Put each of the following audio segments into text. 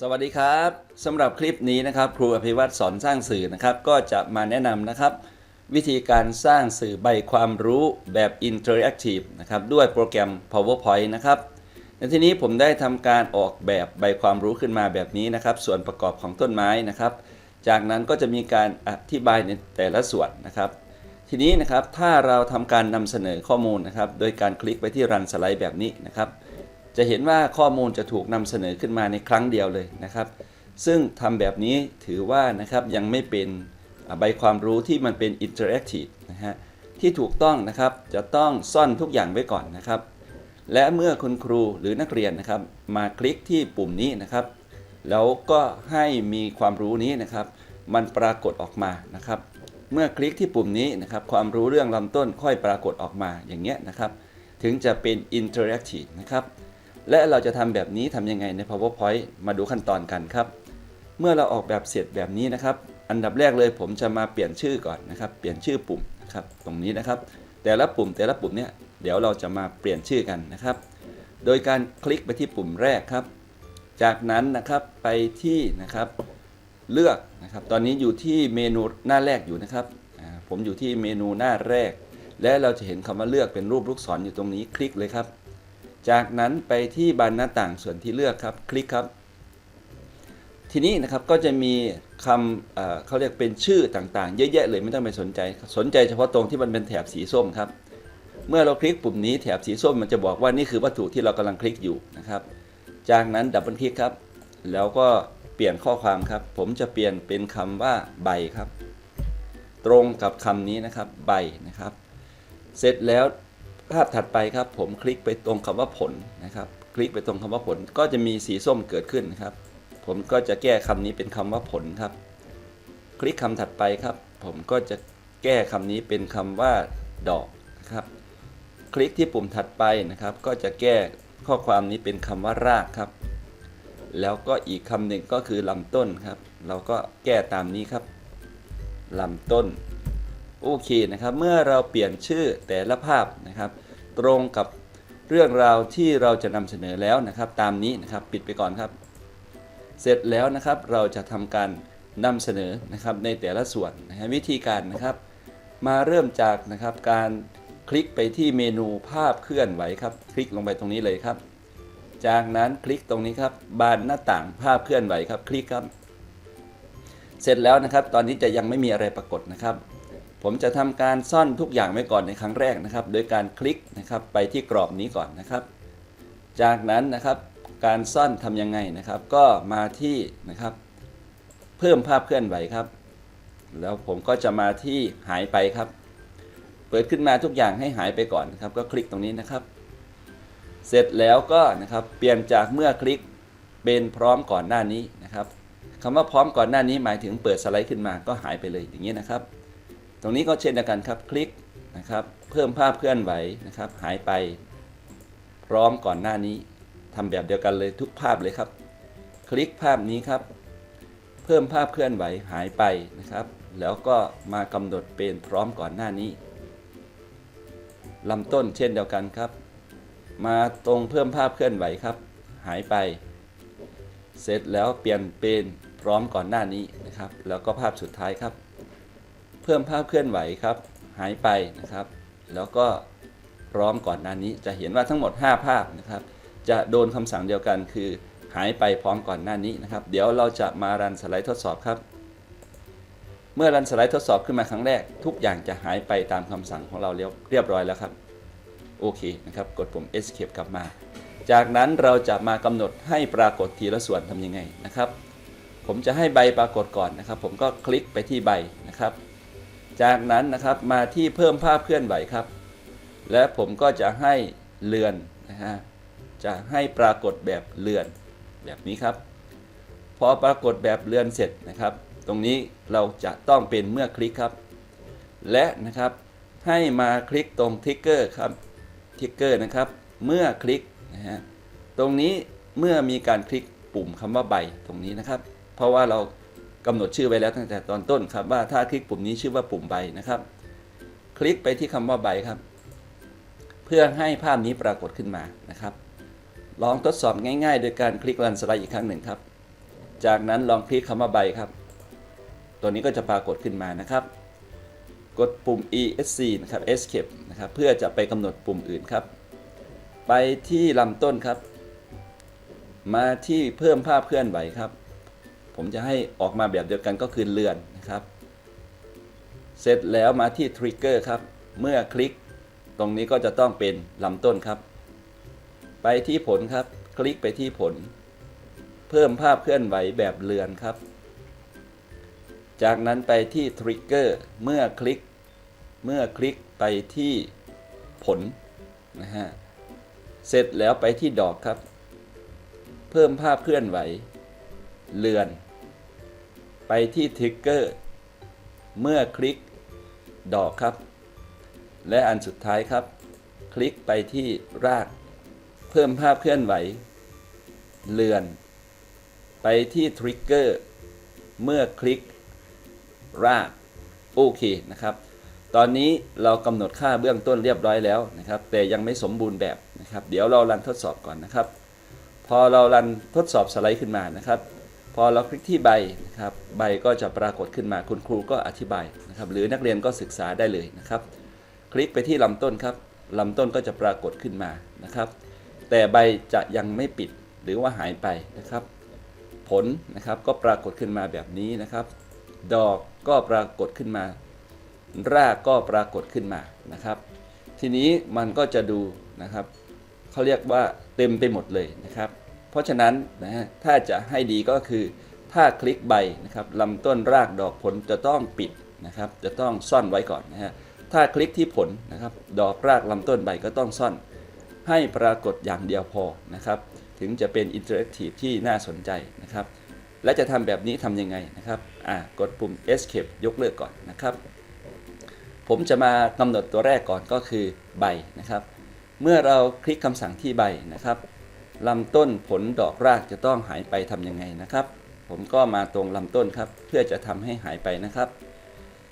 สวัสดีครับสำหรับคลิปนี้นะครับ ครูอภิวัตรสอนสร้างสื่อนะครับ ก็จะมาแนะนำนะครับ วิธีการสร้างสื่อใบความรู้แบบ Interactive นะครับด้วยโปรแกรม PowerPoint นะครับในที่นี้ผมได้ทำการออกแบบใบความรู้ขึ้นมาแบบนี้นะครับ ส่วนประกอบของต้นไม้นะครับ จากนั้นก็จะมีการอธิบายในแต่ละส่วนนะครับ ทีนี้นะครับถ้าเราทำการนำเสนอข้อมูลนะครับ โดยการคลิกไปที่รันสไลด์แบบนี้นะครับ จะเห็นว่าข้อมูลจะถูกนำเสนอขึ้นมาในครั้งเดียวเลยนะครับ ซึ่งทำแบบนี้ถือว่านะครับยังไม่เป็นใบความรู้ที่มันเป็นอินเ r อร์แอคทีฟนะฮะที่ถูกต้องนะครับจะต้องซ่อนทุกอย่างไว้ก่อนนะครับ และเมื่อคุณครูหรือนักเรียนนะครับ มาคลิกที่ปุ่มนี้นะครับ แล้วก็ให้มีความรู้นี้นะครับ มันปรากฏออกมานะครับ เมื่อคลิกที่ปุ่มนี้นะครับ ความรู้เรื่องลำต้นค่อยปรากฏออกมาอย่างเงี้ยนะครับ ถึงจะเป็นอินเ r อร์แอคทีฟนะครับ และเราจะทำแบบนี้ทำยังไงใน PowerPoint มาดูขั้นตอนกันครับ เมื่อเราออกแบบเสร็จแบบนี้นะครับ อันดับแรกเลยผมจะมาเปลี่ยนชื่อก่อนนะครับ เปลี่ยนชื่อปุ่มนะครับตรงนี้นะครับ แต่ละปุ่มแต่ละปุ่มเนี่ยเดี๋ยวเราจะมาเปลี่ยนชื่อกันนะครับ โดยการคลิกไปที่ปุ่มแรกครับ จากนั้นนะครับไปที่นะครับเลือกนะครับ ตอนนี้อยู่ที่เมนูหน้าแรกอยู่นะครับ ผมอยู่ที่เมนูหน้าแรก และเราจะเห็นคำว่าเลือกเป็นรูปลูกศรออยู่ตรงนี้คลิกเลยครับ จากนั้นไปที่บานหน้าต่างส่วนที่เลือกครับคลิกครับ ทีนี้นะครับก็จะมีคำเเขาเรียกเป็นชื่อต่างๆ เยอะแยะเลยไม่ต้องไปสนใจ สนใจเฉพาะตรงที่มันเป็นแถบสีส้มครับ เมื่อเราคลิกปุ่มนี้แถบสีส้มมันจะบอกว่านี่คือวัตถุที่เรากำลังคลิกอยู่นะครับ จากนั้นดับเบิลคลิกครับ แล้วก็เปลี่ยนข้อความครับ ผมจะเปลี่ยนเป็นคำว่าใบครับ ตรงกับคำนี้นะครับใบนะครับ เสร็จแล้ว ภาพถัดไปครับ ผมคลิกไปตรงคำว่าผลนะครับ คลิกไปตรงคำว่าผลก็จะมีสีส้มเกิดขึ้นครับ ผมก็จะแก้คำนี้เป็นคำว่าผลครับ คลิกคำถัดไปครับ ผมก็จะแก้คำนี้เป็นคำว่าดอกนะครับ คลิกที่ปุ่มถัดไปนะครับ ก็จะแก้ข้อความนี้เป็นคำว่ารากครับ แล้วก็อีกคำหนึ่งก็คือลำต้นครับ เราก็แก้ตามนี้ครับลำต้น โอเคนะครับ เมื่อเราเปลี่ยนชื่อแต่ละภาพนะครับ ตรงกับเรื่องราวที่เราจะนำเสนอแล้วนะครับ ตามนี้นะครับปิดไปก่อนครับ เสร็จแล้วนะครับเราจะทำการนำเสนอนะครับในแต่ละส่วนนะฮะวิธีการนะครับ มาเริ่มจากนะครับการคลิกไปที่เมนูภาพเคลื่อนไหวครับ คลิกลงไปตรงนี้เลยครับ จากนั้นคลิกตรงนี้ครับบานหน้าต่างภาพเคลื่อนไหวครับ คลิกครับ เสร็จแล้วนะครับ ตอนนี้จะยังไม่มีอะไรปรากฏนะครับ ผมจะทำการซ่อนทุกอย่างไว้ก่อนในครั้งแรกนะครับ โดยการคลิกนะครับไปที่กรอบนี้ก่อนนะครับ จากนั้นนะครับการซ่อนทำยังไงนะครับ ก็มาที่นะครับ เพิ่มภาพเคลื่อนไหวครับ แล้วผมก็จะมาที่หายไปครับ เปิดขึ้นมาทุกอย่างให้หายไปก่อนนะครับ ก็คลิกตรงนี้นะครับ เสร็จแล้วก็นะครับเปลี่ยนจากเมื่อคลิกเป็นพร้อมก่อนหน้านี้นะครับคำว่าพร้อมก่อนหน้านี้หมายถึงเปิดสไลด์ขึ้นมาก็หายไปเลยอย่างนี้นะครับ ตรงนี้ก็เช่นเดียวกันครับคลิกนะครับเพิ่มภาพเคลื่อนไหวนะครับ หายไปพร้อมก่อนหน้านี้ทำแบบเดียวกันเลยทุกภาพเลยครับ คลิกภาพนี้ครับ เพิ่มภาพเคลื่อนไหวหายไปนะครับ แล้วก็มากำหนดเป็นพร้อมก่อนหน้านี้ลำต้นเช่นเดียวกันครับ มาตรงเพิ่มภาพเคลื่อนไหวครับ หายไป เสร็จแล้วเปลี่ยนเป็นพร้อมก่อนหน้านี้นะครับ แล้วก็ภาพสุดท้ายครับ เพิ่มภาพเคลื่อนไหวครับหายไปนะครับ แล้วก็พร้อมก่อนหน้านี้จะเห็นว่าทั้งหมด 5 ภาพนะครับ จะโดนคำสั่งเดียวกันคือหายไปพร้อมก่อนหน้านี้นะครับ เดี๋ยวเราจะมารันสไลด์ทดสอบครับ เมื่อรันสไลด์ทดสอบขึ้นมาครั้งแรก ทุกอย่างจะหายไปตามคำสั่งของเราเรียบเรียบร้อยแล้วครับ โอเคนะครับ กดปุ่ม escape กลับมา จากนั้นเราจะมากำหนดให้ปรากฏทีละส่วนทำยังไงนะครับ ผมจะให้ใบปรากฏก่อนนะครับ ผมก็คลิกไปที่ใบนะครับ จากนั้นนะครับมาที่เพิ่มภาพเคลื่อนไหวครับ และผมก็จะให้เลือนนะฮะจะให้ปรากฏแบบเลือนแบบนี้ครับ พอปรากฏแบบเลือนเสร็จนะครับ ตรงนี้เราจะต้องเป็นเมื่อคลิกครับ และนะครับให้มาคลิกตรงทิกเกอร์ครับทิกเกอร์นะครับ เมื่อคลิกนะฮะตรงนี้เมื่อมีการคลิกปุ่มคำว่าใบตรงนี้นะครับ เพราะว่าเรา กำหนดชื่อไว้แล้วตั้งแต่ตอนต้นครับว่าถ้าคลิกปุ่มนี้ชื่อว่าปุ่มใบนะครับ คลิกไปที่คำว่าใบครับ เพื่อให้ภาพนี้ปรากฏขึ้นมานะครับ ลองทดสอบง่าย ๆ โดยการคลิกรันสไลด์อีกครั้งหนึ่งครับ จากนั้นลองคลิกคำว่าใบครับ ตัวนี้ก็จะปรากฏขึ้นมานะครับ กดปุ่ม ESC นะครับ Escape นะครับเพื่อจะไปกำหนดปุ่มอื่นครับ ไปที่ลำต้นครับ มาที่เพิ่มภาพเคลื่อนไหวครับ ผมจะให้ออกมาแบบเดียวกันก็คือเลือนนะครับ เสร็จแล้วมาที่ Trigger ครับ เมื่อคลิกตรงนี้ก็จะต้องเป็นลำต้นครับ ไปที่ผลครับ คลิกไปที่ผล เพิ่มภาพเคลื่อนไหวแบบเลือนครับ จากนั้นไปที่ Trigger เมื่อคลิก เมื่อคลิกไปที่ผลนะฮะ เสร็จแล้วไปที่ดอกครับ เพิ่มภาพเคลื่อนไหว เลือน ไปที่ Trigger เมื่อคลิกดอกครับ และอันสุดท้ายครับ คลิกไปที่ราก เพิ่มภาพเคลื่อนไหว เลือน ไปที่ทริกเกอร์เมื่อคลิก ราก โอเคนะครับ ตอนนี้เรากำหนดค่าเบื้องต้นเรียบร้อยแล้วนะครับ แต่ยังไม่สมบูรณ์แบบนะครับ เดี๋ยวเรารันทดสอบก่อนนะครับ พอเรารันทดสอบสไลด์ขึ้นมานะครับ พอเราคลิกที่ใบนะครับใบก็จะปรากฏขึ้นมาคุณครูก็อธิบายนะครับหรือนักเรียนก็ศึกษาได้เลยนะครับ คลิกไปที่ลำต้นครับลำต้นก็จะปรากฏขึ้นมานะครับ แต่ใบจะยังไม่ปิดหรือว่าหายไปนะครับ ผลนะครับก็ปรากฏขึ้นมาแบบนี้นะครับ ดอกก็ปรากฏขึ้นมา รากก็ปรากฏขึ้นมานะครับ ทีนี้มันก็จะดูนะครับเขาเรียกว่าเต็มไปหมดเลยนะครับ เพราะฉะนั้นนะฮะถ้าจะให้ดีก็คือ ถ้าคลิกใบนะครับลำต้นรากดอกผลจะต้องปิดนะครับ จะต้องซ่อนไว้ก่อนนะฮะถ้าคลิกที่ผลนะครับ ดอกรากลำต้นใบก็ต้องซ่อน ให้ปรากฏอย่างเดียวพอนะครับ ถึงจะเป็นอินเทอร์แอคทีฟที่น่าสนใจนะครับ และจะทำแบบนี้ทำยังไงนะครับอ่ากดปุ่ม Escape ยกเลิกก่อนนะครับ ผมจะมากำหนดตัวแรกก่อนก็คือใบนะครับ เมื่อเราคลิกคำสั่งที่ใบนะครับ ลำต้นผลดอกรากจะต้องหายไปทำยังไงนะครับ ผมก็มาตรงลำต้นครับ เพื่อจะทำให้หายไปนะครับ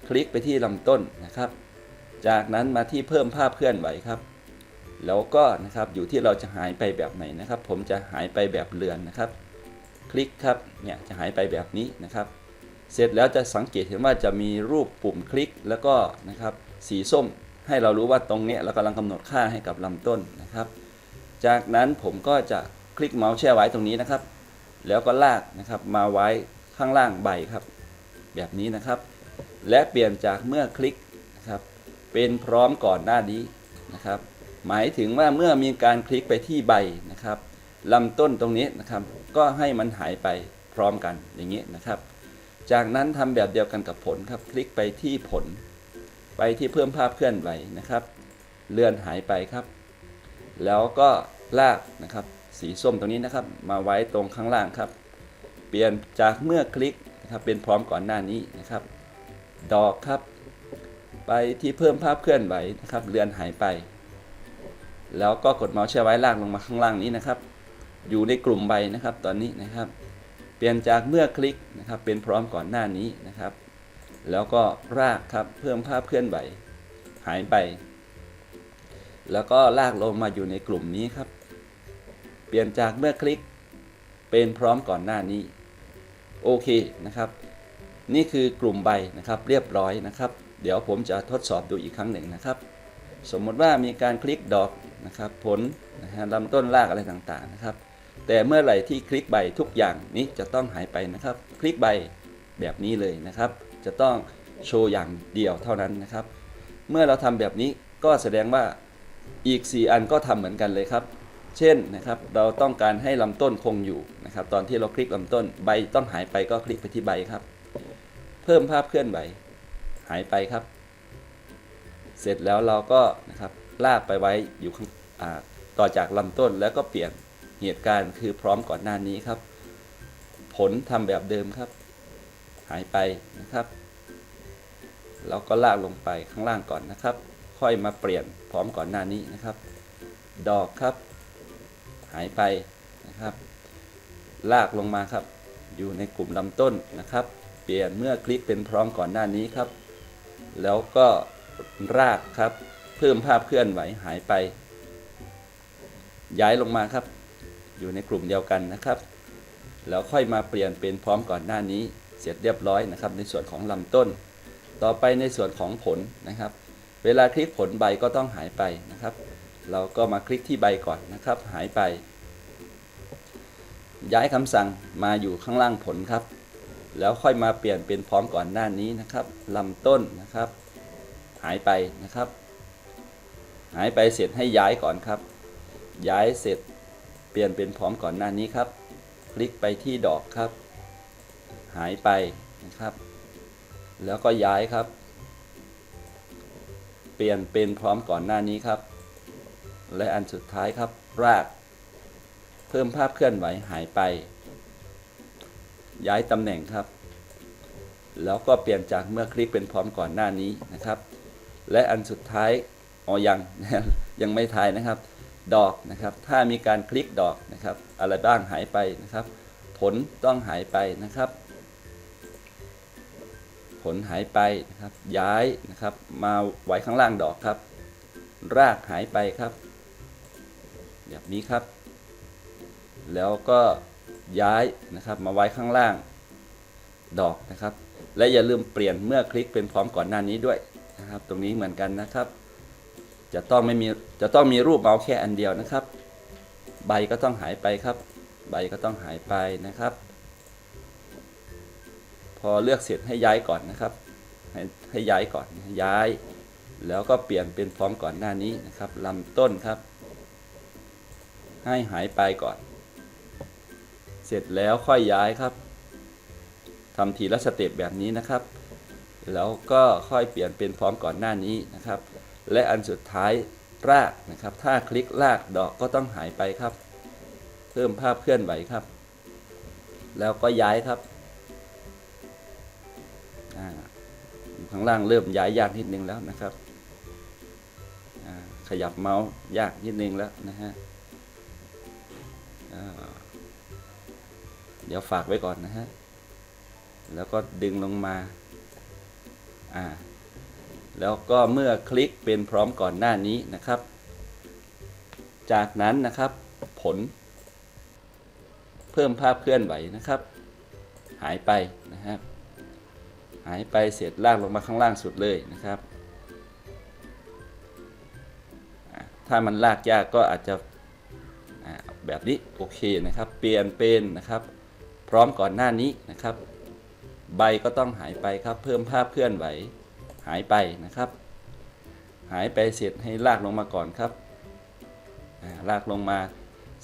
คลิกไปที่ลำต้นนะครับ จากนั้นมาที่เพิ่มภาพเคลื่อนไหวครับ แล้วก็นะครับอยู่ที่เราจะหายไปแบบไหนนะครับ ผมจะหายไปแบบเลือนนะครับ คลิกครับเนี่ยจะหายไปแบบนี้นะครับ เสร็จแล้วจะสังเกตเห็นว่าจะมีรูปปุ่มคลิกแล้วก็นะครับสีส้มให้เรารู้ว่าตรงเนี้ยเรากำลังกำหนดค่าให้กับลำต้นนะครับ จากนั้นผมก็จะคลิกเมาส์แช่ไว้ตรงนี้นะครับ แล้วก็ลากนะครับมาไว้ข้างล่างใบครับ แบบนี้นะครับ และเปลี่ยนจากเมื่อคลิกนะครับ เป็นพร้อมก่อนหน้านี้นะครับ หมายถึงว่าเมื่อมีการคลิกไปที่ใบนะครับลำต้นตรงนี้นะครับ ก็ให้มันหายไปพร้อมกันอย่างนี้นะครับ จากนั้นทำแบบเดียวกันกับผลครับ คลิกไปที่ผล ไปที่เพิ่มภาพเคลื่อนไหวนะครับ เลื่อนหายไปครับ แล้วก็ลากนะครับ สีส้มตรงนี้นะครับ มาไว้ตรงข้างล่างครับ เปลี่ยนจากเมื่อคลิกนะครับเป็นพร้อมก่อนหน้านี้นะครับ ดอกครับ ไปที่เพิ่มภาพเคลื่อนไหวนะครับเลือนหายไป แล้วก็กดเมาส์แช่ไว้ลากลงมาข้างล่างนี้นะครับ อยู่ในกลุ่มใบนะครับ ตอนนี้นะครับ เปลี่ยนจากเมื่อคลิกนะครับ เป็นพร้อมก่อนหน้านี้นะครับ แล้วก็รากครับเพิ่มภาพเคลื่อนไหวหายไป แล้วก็ลากลงมาอยู่ในกลุ่มนี้ครับ เปลี่ยนจากเมื่อคลิกเป็นพร้อมก่อนหน้านี้ โอเคนะครับ นี่คือกลุ่มใบนะครับเรียบร้อยนะครับ เดี๋ยวผมจะทดสอบดูอีกครั้งหนึ่งนะครับ สมมติว่ามีการคลิกดอกนะครับ ผลนะฮะลำต้นรากอะไรต่างๆนะครับ แต่เมื่อไหร่ที่คลิกใบทุกอย่างนี้จะต้องหายไปนะครับ คลิกใบแบบนี้เลยนะครับ จะต้องโชว์อย่างเดียวเท่านั้นนะครับ เมื่อเราทำแบบนี้ก็แสดงว่า อีก 4 อันก็ทำเหมือนกันเลยครับ เช่นนะครับเราต้องการให้ลำต้นคงอยู่นะครับ ตอนที่เราคลิกลำต้นใบต้องหายไปก็คลิกไปที่ใบครับ เพิ่มภาพเคลื่อนไหวหายไปครับ เสร็จแล้วเราก็นะครับลากไปไว้อยู่ข้างต่อจากลำต้นแล้วก็เปลี่ยนเหตุการณ์คือพร้อมก่อนหน้านี้ครับ ผลทำแบบเดิมครับ หายไปนะครับเราก็ลากลงไปข้างล่างก่อนนะครับ ค่อยมาเปลี่ยนพร้อมก่อนหน้านี้นะครับ ดอกครับหายไปนะครับลากลงมาครับ อยู่ในกลุ่มลำต้นนะครับ เปลี่ยนเมื่อคลิกเป็นพร้อมก่อนหน้านี้ครับ แล้วก็รากครับ เพิ่มภาพเคลื่อนไหวหายไป ย้ายลงมาครับ อยู่ในกลุ่มเดียวกันนะครับ แล้วค่อยมาเปลี่ยนเป็นพร้อมก่อนหน้านี้ เสร็จเรียบร้อยนะครับ ในส่วนของลำต้น ต่อไปในส่วนของผลนะครับ เวลาคลิกผลใบก็ต้องหายไปนะครับ เราก็มาคลิกที่ใบก่อนนะครับ หายไป ย้ายคำสั่งมาอยู่ข้างล่างผลครับ แล้วค่อยมาเปลี่ยนเป็นพร้อมก่อนหน้านี้นะครับลำต้นนะครับ หายไปนะครับ หายไปเสร็จให้ย้ายก่อนครับ ย้ายเสร็จเปลี่ยนเป็นพร้อมก่อนหน้านี้ครับ คลิกไปที่ดอกครับ หายไปนะครับ แล้วก็ย้ายครับ ปลี่ยนเป็นพร้อมก่อนหน้านี้ครับ และอันสุดท้ายครับ ราก เพิ่มภาพเคลื่อนไหวหายไป ย้ายตำแหน่งครับ แล้วก็เปลี่ยนจากเมื่อคลิกเป็นพร้อมก่อนหน้านี้นะครับ และอันสุดท้ายอ๋อยังยังไม่ทายนะครับ ดอกนะครับ ถ้ามีการคลิกดอกนะครับ อะไรบ้างหายไปนะครับ ผลต้องหายไปนะครับ ผลหายไปนะครับย้ายนะครับมาไว้ข้างล่างดอกครับ รากหายไปครับ แบบนี้ครับ แล้วก็ย้ายนะครับมาไว้ข้างล่างดอกนะครับ และอย่าลืมเปลี่ยนเมื่อคลิกเป็นพร้อมก่อนหน้านี้ด้วยนะครับ ตรงนี้เหมือนกันนะครับ จะต้องไม่มีจะต้องมีรูปเมาส์แค่อันเดียวนะครับ ใบก็ต้องหายไปครับ ใบก็ต้องหายไปนะครับ พอเลือกเสร็จให้ย้ายก่อนนะครับให้ให้ย้ายก่อนย้าย แล้วก็เปลี่ยนเป็นพร้อมก่อนหน้านี้นะครับลำต้นครับ ให้หายไปก่อน เสร็จแล้วค่อยย้ายครับทำทีละสเต็ปแบบนี้นะครับ แล้วก็ค่อยเปลี่ยนเป็นพร้อมก่อนหน้านี้นะครับ และอันสุดท้ายรากนะครับ ถ้าคลิกรากดอกก็ต้องหายไปครับ เพิ่มภาพเคลื่อนไหวครับ แล้วก็ย้ายครับ ข้างล่างเริ่มย้ายยากนิดนึงแล้วนะครับขยับเมาส์ยากนิดนึงแล้วนะฮะเดี๋ยวฝากไว้ก่อนนะฮะ แล้วก็ดึงลงมา อ่า แล้วก็เมื่อคลิกเป็นพร้อมก่อนหน้านี้นะครับ จากนั้นนะครับผล เพิ่มภาพเคลื่อนไหวนะครับ หายไปนะครับ หายไปเสร็จลากลงมาข้างล่างสุดเลยนะครับ ถ้ามันลากยากก็อาจจะแบบนี้โอเคนะครับ เปลี่ยนเป็นนะครับ พร้อมก่อนหน้านี้นะครับ ใบก็ต้องหายไปครับ เพิ่มภาพเคลื่อนไหวหายไปนะครับ หายไปเสร็จให้ลากลงมาก่อนครับลากลงมา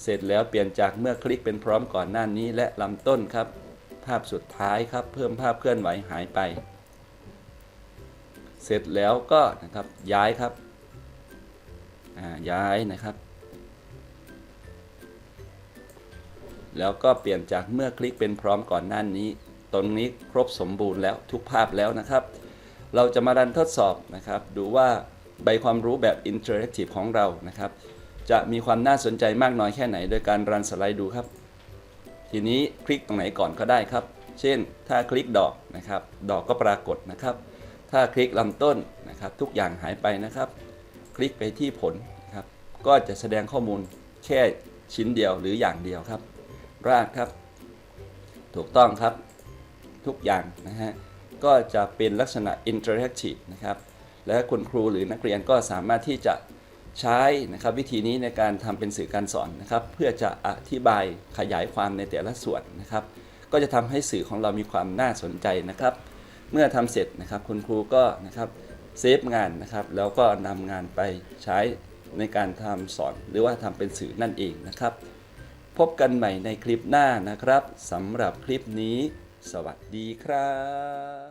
เสร็จแล้วเปลี่ยนจากเมื่อคลิกเป็นพร้อมก่อนหน้านี้และลำต้นครับ ภาพสุดท้ายครับ เพิ่มภาพเคลื่อนไหวหายไป เสร็จแล้วก็นะครับย้ายครับย้ายนะครับ แล้วก็เปลี่ยนจากเมื่อคลิกเป็นพร้อมก่อนหน้านี้ ตรงนี้ครบสมบูรณ์แล้วทุกภาพแล้วนะครับ เราจะมาดันทดสอบนะครับ ดูว่าใบความรู้แบบอินเทอร์แอคทีฟของเรานะครับ จะมีความน่าสนใจมากน้อยแค่ไหน โดยการรันสไลด์ดูครับ ทีนี้คลิกตรงไหนก่อนก็ได้ครับ เช่นถ้าคลิกดอกนะครับ ดอกก็ปรากฏนะครับ ถ้าคลิกลำต้นนะครับ ทุกอย่างหายไปนะครับ คลิกไปที่ผลนะครับ ก็จะแสดงข้อมูลแค่ชิ้นเดียวหรืออย่างเดียวครับ รากครับ ถูกต้องครับ ทุกอย่างนะฮะก็จะเป็นลักษณะ interactive นะครับ และคุณครูหรือนักเรียนก็สามารถที่จะ ใช้นะครับวิธีนี้ในการทำเป็นสื่อการสอนนะครับ เพื่อจะอธิบายขยายความในแต่ละส่วนนะครับ ก็จะทำให้สื่อของเรามีความน่าสนใจนะครับ เมื่อทำเสร็จนะครับคุณครูก็นะครับเซฟงานนะครับ แล้วก็นำงานไปใช้ในการทำสอนหรือว่าทำเป็นสื่อนั่นเองนะครับ พบกันใหม่ในคลิปหน้านะครับสำหรับคลิปนี้ สวัสดีครับ